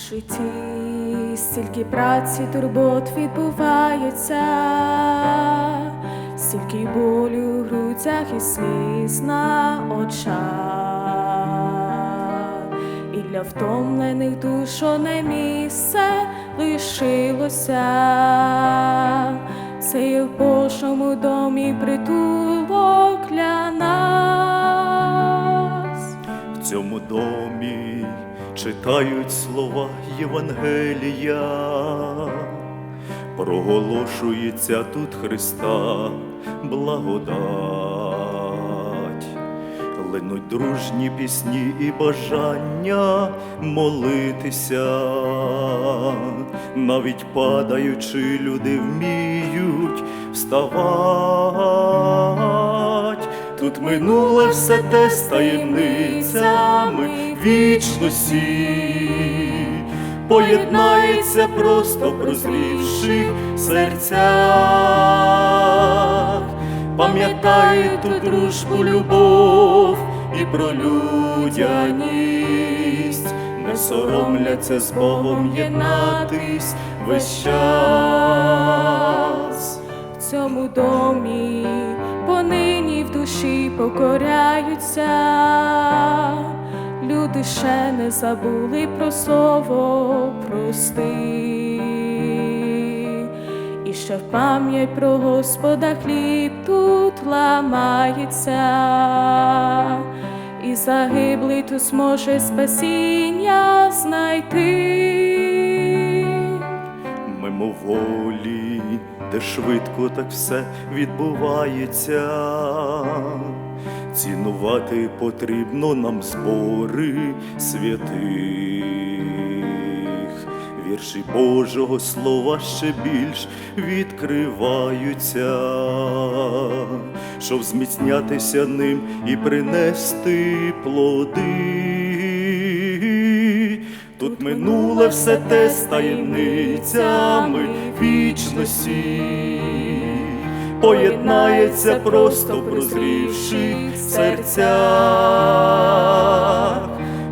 житті стільки праці, турбот відбувається, стільки болю в грудях і сліз на очах, і для втомлених душ не місце лишилося. Це є в Божому домі притулок для нас. В цьому домі читають слова Євангелія, проголошується тут Христа благодать, линуть дружні пісні і бажання молитися, навіть падаючи, люди вміють вставать. Тут минуле все те з таємницями вічності, поєднається просто прозрівши серцях, пам'ятає ту дружбу, любов і про людяність, не соромляться з Богом єднатись весь час. в цьому домі понині в душі покоряються, люди ще не забули про слово прости, і ще в пам'ять про Господа хліб тут ламається, і загиблий тут зможе спасіння знайти. мимоволі, де швидко так все відбувається. Цінувати потрібно нам збори святих, вірші Божого Слова ще більш відкриваються, щоб зміцнятися ним і принести плоди. Тут минуле все те з таємницями вічності, поєднається просто прозрівши серця,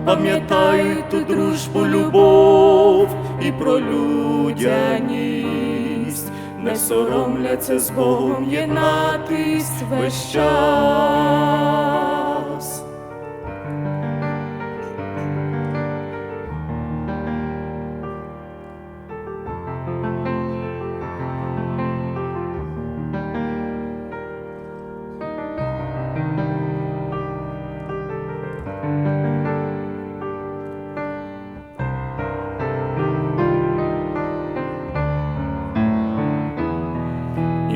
пам'ятають ту дружбу, любов і про людяність, не соромляться з Богом єднатись весь час.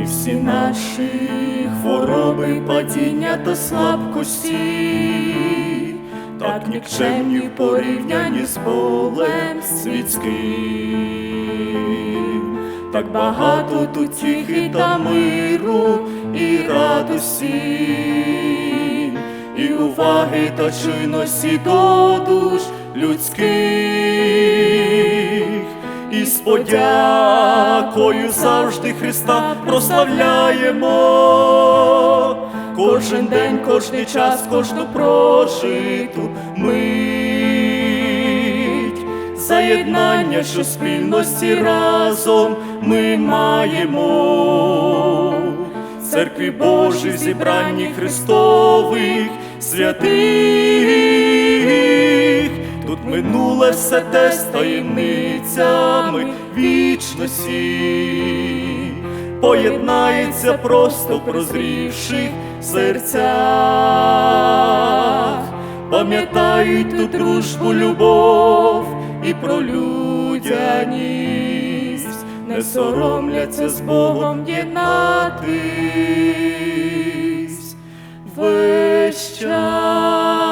Всі наші хвороби, падіння та слабкості, так нікчемні в порівнянні з болем світським, так багато тут тіхи та миру і радості, і уваги та чуйності до душ людських і з подякою завжди Христа прославляємо. Кожен день, кожний час, кожну прожиту мить, заєднання, що спільності разом ми маємо. Церкві Божій в зібранні Христових святих. Тут минуле все те з таємницями вічності, поєднається просто прозрівши в серцях, пам'ятають ту дружбу, любов і про людяність, не соромляться з Богом єднатись. Весь час.